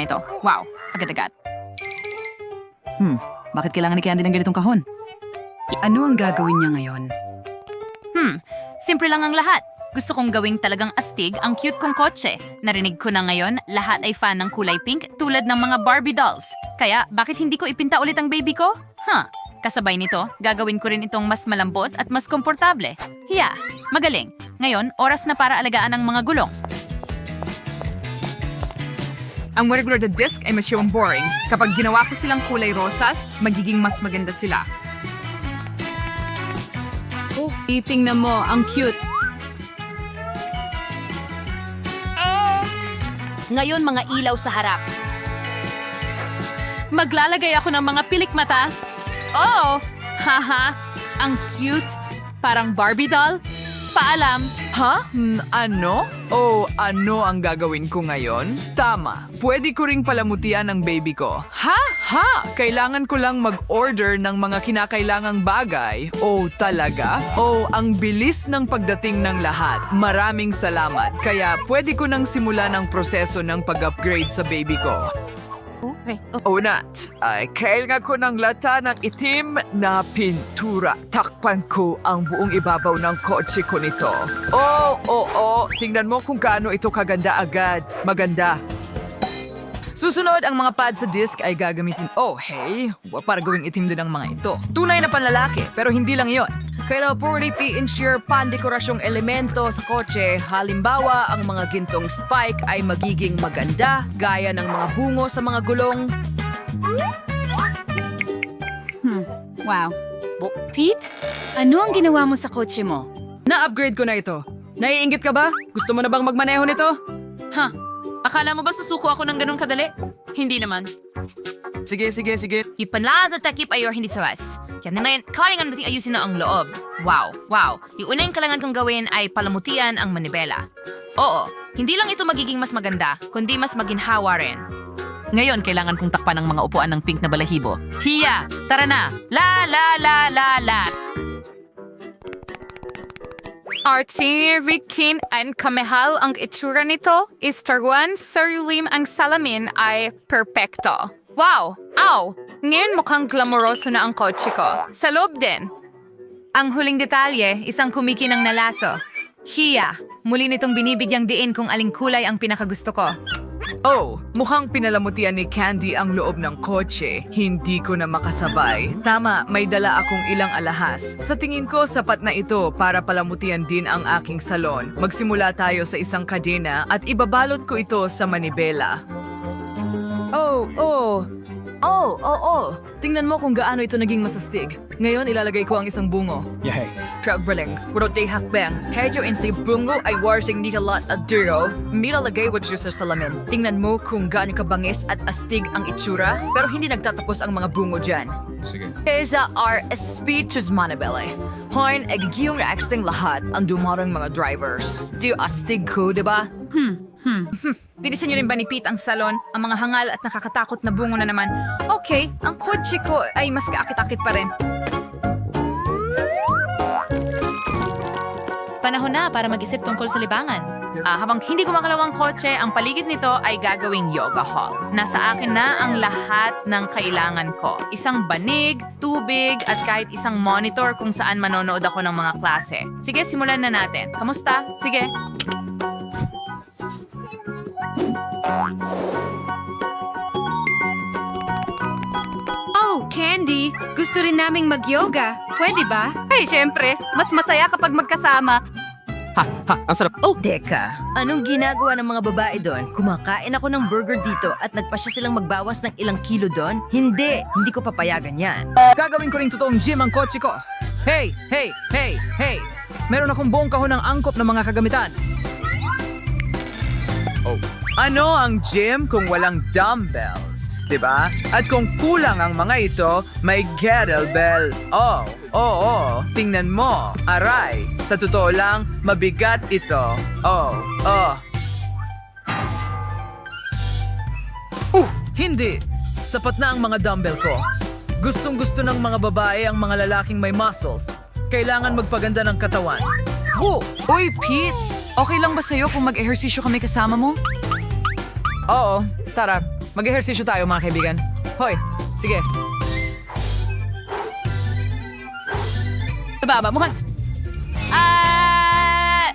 na ito. Wow, agad-agad. Hmm, bakit kailangan ni Candy ng ganitong kahon? Ano ang gagawin niya ngayon? Hmm, simple lang ang lahat. Gusto kong gawing talagang astig ang cute kong kotse. Narinig ko na ngayon, lahat ay fan ng kulay pink tulad ng mga Barbie dolls. Kaya, bakit hindi ko ipinta ulit ang baby ko? Huh, kasabay nito, gagawin ko rin itong mas malambot at mas komportable. Hiya, magaling. Ngayon, oras na para alagaan ang mga gulong. Ang regular na disc ay masyadong boring. Kapag ginawa ko silang kulay rosas, magiging mas maganda sila. Oh, titingnan mo, ang cute. Ngayon mga ilaw sa harap. Maglalagay ako ng mga pilik mata. Oh, haha, ang cute. Parang Barbie doll. Paalam. Ha? Hmm, ano? O ano ang gagawin ko ngayon? Tama. Pwede ko ring palamutian ang baby ko. Ha? Ha? Kailangan ko lang mag-order ng mga kinakailangang bagay. Oh, talaga? Oh, ang bilis ng pagdating ng lahat. Maraming salamat. Kaya pwede ko nang simulan ang proseso ng pag-upgrade sa baby ko. Unat, ay kailangan ko ng lata ng itim na pintura. Takpan ko ang buong ibabaw ng kotse ko nito. Oo, oo, oo. Tingnan mo kung gaano ito kaganda agad. Maganda. Susunod, ang mga pad sa disc ay gagamitin. Oh, hey, para gawing itim din ang mga ito. Tunay na panlalaki, pero hindi lang yon. Kaya purity ensure pandekorasyong elemento sa kotse. Halimbawa, ang mga gintong spike ay magiging maganda gaya ng mga bungo sa mga gulong. Hmm. Wow. Bo Pete, ano ang ginawa mo sa kotse mo? Na-upgrade ko na ito. Naiingit ka ba? Gusto mo na bang magmaneho nito? Ha? Huh. Akala mo ba susuko ako ng ganun kadali? Hindi naman. Sige, sige, sige. You panlaza takip ayor hindi sa was. Yan na ngayon, kaling ang dating ayusin na ang loob. Wow, wow. Yung unang kailangan kong gawin ay palamutian ang manibela. Oo, hindi lang ito magiging mas maganda, kundi mas maginhawa rin. Ngayon, kailangan kong takpan ng mga upuan ng pink na balahibo. Hiya! Tara na! La la la la la! Archie, Rikin, and Kamehal ang itsura nito. Istarwan, Sarulim ang salamin ay perpekto. Wow! Ow! Ngayon mukhang glamoroso na ang kotse ko. Sa loob din. Ang huling detalye, isang kumikinang na laso. Hiya, muli nitong binibigyang diin kung aling kulay ang pinakagusto ko. Oh, mukhang pinalamutian ni Candy ang loob ng kotse. Hindi ko na makasabay. Tama, may dala akong ilang alahas. Sa tingin ko, sapat na ito para palamutian din ang aking salon. Magsimula tayo sa isang kadena at ibabalot ko ito sa manibela. Oh, oh. Oh, oh, oh. Tingnan mo kung gaano ito naging masastig. Ngayon, ilalagay ko ang isang bungo. Yay. Tragbaling, wuro day hakbang. Hedyo in si bungo ay warsing nikalat at duro. Milalagay what sa salamin. Tingnan mo kung gaano kabangis at astig ang itsura. Pero hindi nagtatapos ang mga bungo dyan. Sige. Esa are speeches manabele. Horn, agigiyong reacting lahat ang dumarang mga drivers. Di astig ko, di ba? Dinisan niyo rin ba ni Pete ang salon? Ang mga hangal at nakakatakot na bungo na naman. Okay, ang kotse ko ay mas kaakit-akit pa rin. Panahon na para mag-isip tungkol sa libangan. Ah, habang hindi gumagalaw ang kotse, ang paligid nito ay gagawing yoga hall. Nasa akin na ang lahat ng kailangan ko. Isang banig, tubig, at kahit isang monitor kung saan manonood ako ng mga klase. Sige, simulan na natin. Kamusta? Sige. Candy, gusto rin naming mag-yoga. Pwede ba? Ay, syempre. Mas masaya kapag magkasama. Ha, ha, ang sarap. Oh, teka. Anong ginagawa ng mga babae doon? Kumakain ako ng burger dito at nagpasya silang magbawas ng ilang kilo doon? Hindi, hindi ko papayagan yan. Gagawin ko rin totoong gym ang kotse ko. Hey, hey, hey, hey. Meron akong buong kahon ng angkop ng mga kagamitan. Oh. Ano ang gym kung walang dumbbells? 'Di ba? At kung kulang ang mga ito, may kettlebell. Oh, oh, oh. Tingnan mo. Aray. Sa totoo lang, mabigat ito. Oh, oh. Uh, hindi. Sapat na ang mga dumbbell ko. Gustong gusto ng mga babae ang mga lalaking may muscles. Kailangan magpaganda ng katawan. Oh, uy Pete! Okay lang ba sa'yo kung mag-ehersisyo kami kasama mo? Oo, tara. Mag-ehersisyo tayo mga kaibigan. Hoy, sige. Baba, mukhang... Ah...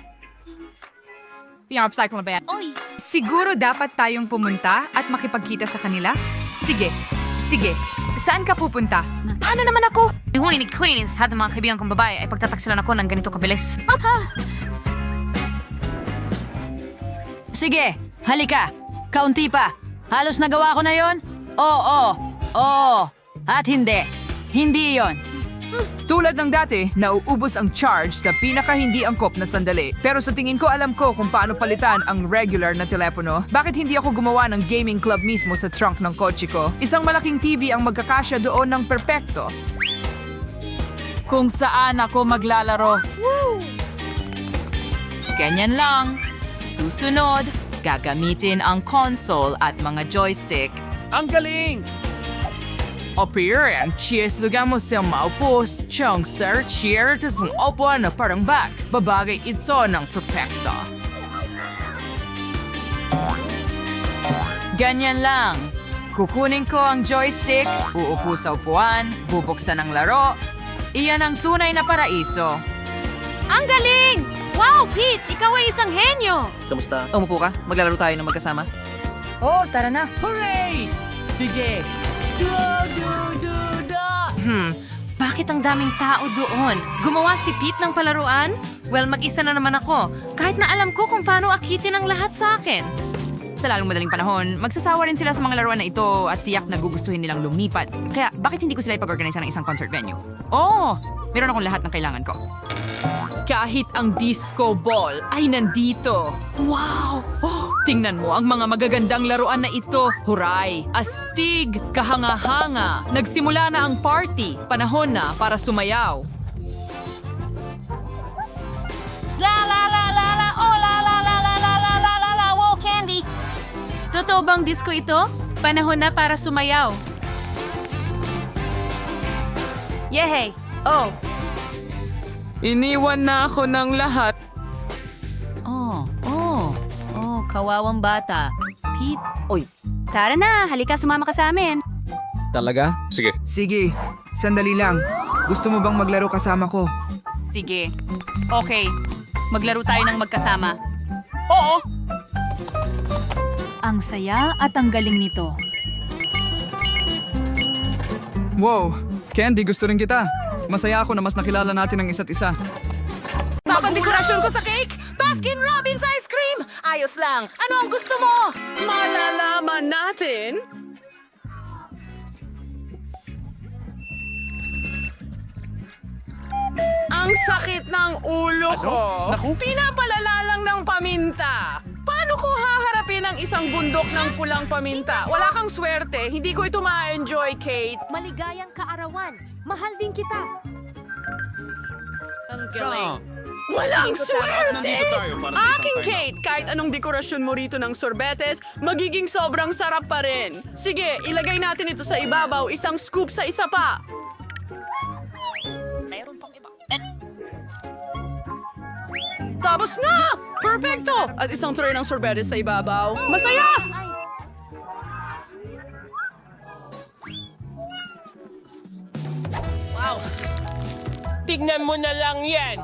Pinapapsay ko na ba yan? Siguro dapat tayong pumunta at makipagkita sa kanila? Sige, sige. Saan ka pupunta? Paano naman ako? Hunin, hunin sa lahat ng mga kaibigan kong babae ay pagtataksilan ako ng ganito kabilis. Sige, halika. Kaunti pa. Halos nagawa ko na yon? Oo, oo. At hindi. Hindi yon. Tulad ng dati, nauubos ang charge sa pinaka hindi angkop na sandali. Pero sa tingin ko alam ko kung paano palitan ang regular na telepono. Bakit hindi ako gumawa ng gaming club mismo sa trunk ng kotse ko? Isang malaking TV ang magkakasya doon ng perpekto. Kung saan ako maglalaro. Ganyan lang. Susunod, gagamitin ang console at mga joystick. Ang galing! Appearance, cheers mo sa maupos, chong sir, cheer, tas mong opo na parang back. Babagay ito ng perpekto. Ganyan lang. Kukunin ko ang joystick, uupo sa upuan, bubuksan ang laro. Iyan ang tunay na paraiso. Ang galing! Wow, Pete! Ikaw ay isang henyo! Kamusta? Umupo ka, maglalaro tayo ng magkasama. Oh, tara na. Hooray! Sige! Hmm, bakit ang daming tao doon? Gumawa si Pete ng palaruan? Well, mag-isa na naman ako. Kahit na alam ko kung paano akitin ang lahat sa akin. Sa lalong madaling panahon, magsasawa rin sila sa mga laruan na ito at tiyak na gugustuhin nilang lumipat. Kaya bakit hindi ko sila ipag-organisa ng isang concert venue? Oh, meron akong lahat ng kailangan ko. Kahit ang disco ball ay nandito. Wow! Oh, tingnan mo ang mga magagandang laruan na ito. Huray! Astig! Kahanga-hanga! Nagsimula na ang party. Panahon na para sumayaw. La la la la la! Totoo bang disco ito? Panahon na para sumayaw. Yehey! Oh, Iniwan na ako ng lahat. Oh, oh, oh, kawawang bata. Pete, Tara na, halika sumama ka sa amin. Talaga? Sige. Sige, sandali lang. Gusto mo bang maglaro kasama ko? sige. Okay, maglaro tayo ng magkasama. Oo! Ang saya at ang galing nito. Wow, Candy, gusto rin kita. Masaya ako na mas nakilala natin ang isa't isa. Papandekorasyon ko sa cake! Baskin Robbins ice cream! Ayos lang. Ano ang gusto mo? Malalaman natin. Ang sakit ng ulo ko. Naku? Pinapalala lang ng paminta. Paano ko haharapin ang isang bundok ng pulang paminta? Wala kang swerte. Hindi ko ito ma-enjoy, Kate. maligayang kaarawan. Mahal din kita. Walang swerte! Aking Kate, kahit anong dekorasyon mo rito ng sorbetes, magiging sobrang sarap pa rin. Sige, ilagay natin ito sa ibabaw, isang scoop sa isa pa. Tapos na! Perfecto! At isang tray ng sorbetes sa ibabaw. Masaya! Tignan mo na lang yan!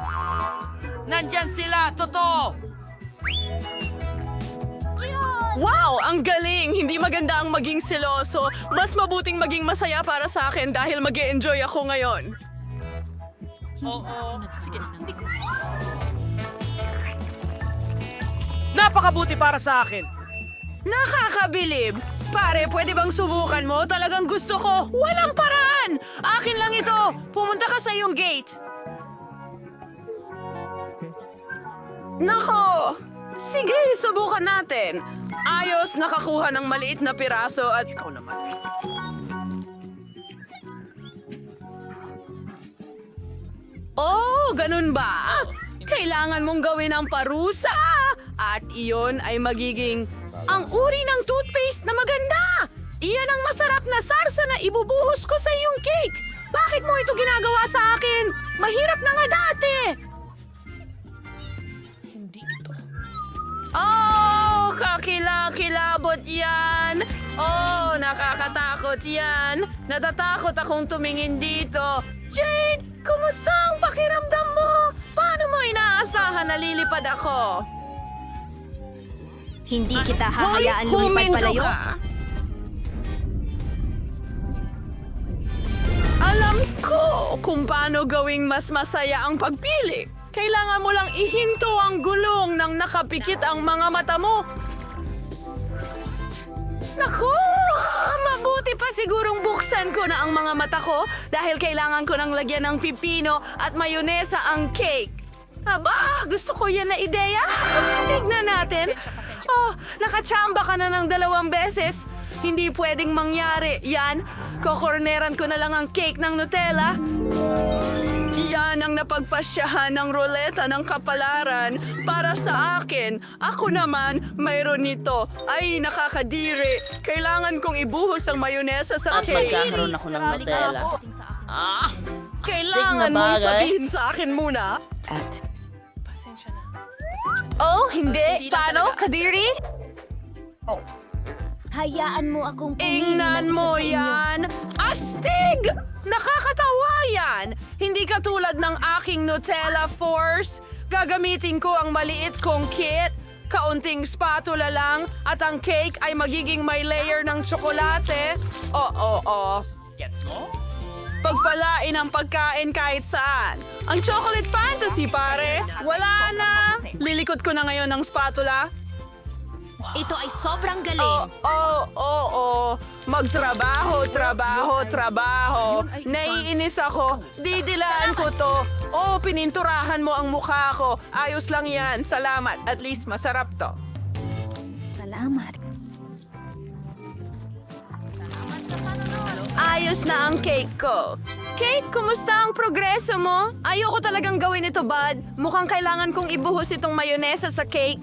Nandyan sila! Totoo! Wow! Ang galing! Hindi maganda ang maging seloso. Mas mabuting maging masaya para sa akin dahil mag enjoy ako ngayon. Napakabuti para sa akin! Nakakabilib! Pare, pwede bang subukan mo? Talagang gusto ko. Walang paraan! Akin lang ito. Pumunta ka sa iyong gate. Nako! Sige, subukan natin. Ayos, nakakuha ng maliit na piraso at... Ikaw naman. Oh, ganun ba? Kailangan mong gawin ang parusa! At iyon ay magiging ang uri ng toothpaste na maganda! Iyan ang masarap na sarsa na ibubuhos ko sa iyong cake! Bakit mo ito ginagawa sa akin? Mahirap na nga dati! Hindi ito. Oh, kakilakilabot yan! Oh, nakakatakot yan. Natatakot akong tumingin dito. Jade, kumusta ang pakiramdam mo? Paano mo inaasahan na lilipad ako? Hindi kita hahayaan Hoy, lumipad palayo. ka. Alam ko kung paano gawing mas masaya ang pagpili. Kailangan mo lang ihinto ang gulong nang nakapikit ang mga mata mo. Naku! Mabuti pa sigurong buksan ko na ang mga mata ko dahil kailangan ko nang lagyan ng pipino at mayonesa ang cake. Aba, gusto ko yan na ideya. Tignan natin. Oh, nakachamba ka na ng dalawang beses. Hindi pwedeng mangyari. Yan, kokorneran ko na lang ang cake ng Nutella. Yan ang napagpasyahan ng roleta ng kapalaran para sa akin. Ako naman, mayroon nito. Ay, nakakadiri. Kailangan kong ibuhos ang mayonesa sa cake. magkakaroon ako ng Nutella. Ah, kailangan bagay. sabihin sa akin muna. At... Oh, hindi. Paano, Kadiri? Hayaan mo akong Ingnan mo yan! Astig! Nakakatawa yan! Hindi katulad ng aking Nutella Force. Gagamitin ko ang maliit kong kit, kaunting spatula lang, at ang cake ay magiging may layer ng tsokolate. Oo, oo, oo. Gets mo? Pagpalain ang pagkain kahit saan. Ang chocolate fantasy, pare. Wala na. Lilikot ko na ngayon ng spatula. Ito ay sobrang galing. Oo, oo, oo. Magtrabaho, trabaho, trabaho. Naiinis ako. Didilaan ko to. Oo, pininturahan mo ang mukha ko. Ayos lang yan. Salamat. At least masarap to. Salamat. Ayos na ang cake ko. Cake, kumusta ang progreso mo? Ayoko talagang gawin ito, bud. Mukhang kailangan kong ibuhos itong mayonesa sa cake.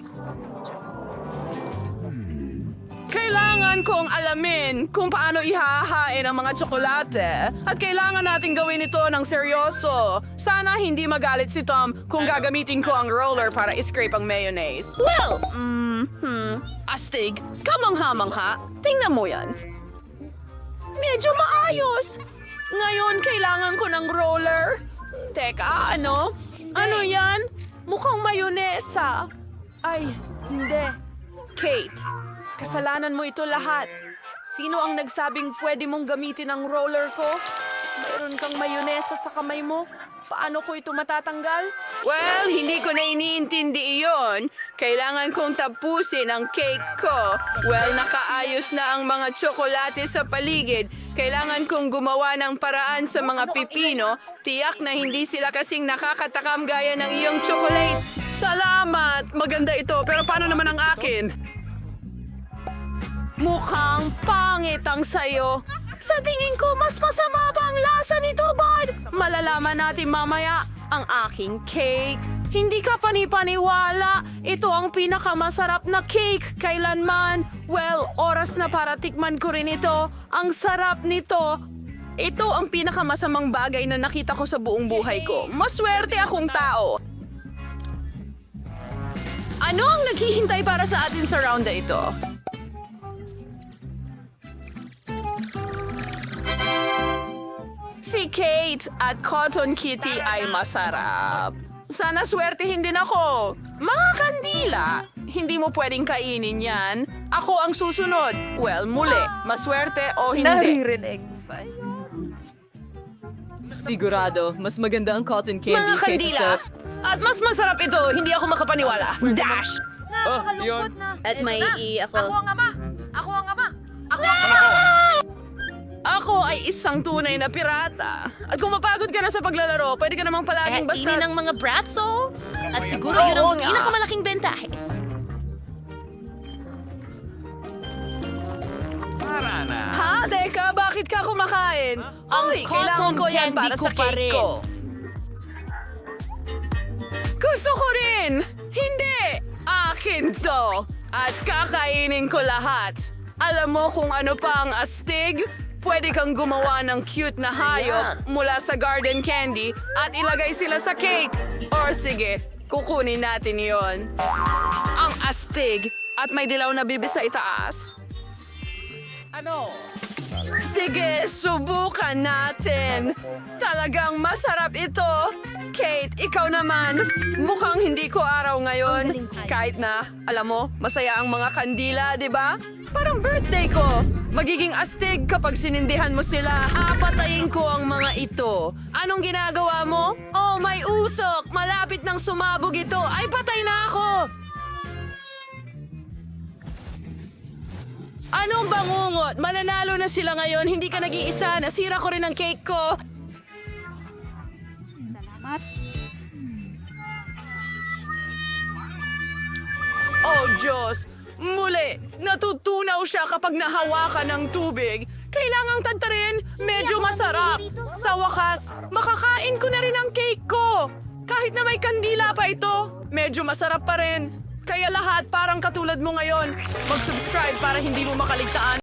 Kailangan kong alamin kung paano ihahain ang mga tsokolate. At kailangan natin gawin ito ng seryoso. Sana hindi magalit si Tom kung gagamitin ko ang roller para iscrape ang mayonnaise. Well, mm, hmm, astig, kamangha-mangha. Tingnan mo yan. Medyo maayos. Ngayon, kailangan ko ng roller. Teka, ano? Ano yan? Mukhang mayonesa. Ay, hindi. Kate, kasalanan mo ito lahat. Sino ang nagsabing pwede mong gamitin ang roller ko? Mayroon kang mayonesa sa kamay mo. Paano ko ito matatanggal? Well, hindi ko na iniintindi iyon. Kailangan kong tapusin ang cake ko. Well, nakaayos na ang mga tsokolate sa paligid. Kailangan kong gumawa ng paraan sa mga pipino. Tiyak na hindi sila kasing nakakatakam gaya ng iyong chocolate. Salamat! Maganda ito, pero paano naman ang akin? Mukhang pangit ang sayo. Sa tingin ko, mas masama pa ang lasa nito, bud. Malalaman natin mamaya ang aking cake. Hindi ka panipaniwala. Ito ang pinakamasarap na cake kailanman. Well, oras na para tikman ko rin ito. Ang sarap nito. Ito ang pinakamasamang bagay na nakita ko sa buong buhay ko. Maswerte akong tao. Ano ang naghihintay para sa atin sa round na ito? Si Kate at Cotton Kitty ay masarap. Sana swertihin din ako. Mga kandila, hindi mo pwedeng kainin yan. Ako ang susunod. Well, muli, maswerte o hindi. Naririnig ba Sigurado, mas maganda ang cotton candy Mga kandila, at mas masarap ito. Hindi ako makapaniwala. Dash! Oh, yun. At may i ako. ang ama! Ako ang ama! Ako ang ama! Ako ay isang tunay na pirata. At kung mapagod ka na sa paglalaro, pwede ka namang palaging basta... ini ng mga bratso. At siguro yun ang nga. pinakamalaking bentahe. Tara na. Ha? Teka, bakit ka kumakain? Ay, kailangan ko yan para sa cake ko. Gusto ko rin! Hindi! Akin to! At kakainin ko lahat. Alam mo kung ano pa ang astig? Pwede kang gumawa ng cute na hayop mula sa garden candy at ilagay sila sa cake. Or sige, kukunin natin yon. Ang astig at may dilaw na bibis sa itaas. Ano? Sige, subukan natin. Talagang masarap ito. Kate, ikaw naman. Mukhang hindi ko araw ngayon. Kahit na, alam mo, masaya ang mga kandila, di ba? Parang birthday ko. Magiging astig kapag sinindihan mo sila. Apatayin ko ang mga ito. Anong ginagawa mo? Oh, may usok. Malapit nang sumabog ito. Ay, patay na ako. Anong bangungot? Mananalo na sila ngayon. Hindi ka nag-iisa. Nasira ko rin ang cake ko. Oh, Diyos! Muli, natutunaw siya kapag nahawakan ng tubig. Kailangang tantarin, medyo masarap. Sa wakas, makakain ko na rin ang cake ko. Kahit na may kandila pa ito, medyo masarap pa rin. Kaya lahat parang katulad mo ngayon. Mag-subscribe para hindi mo makaligtaan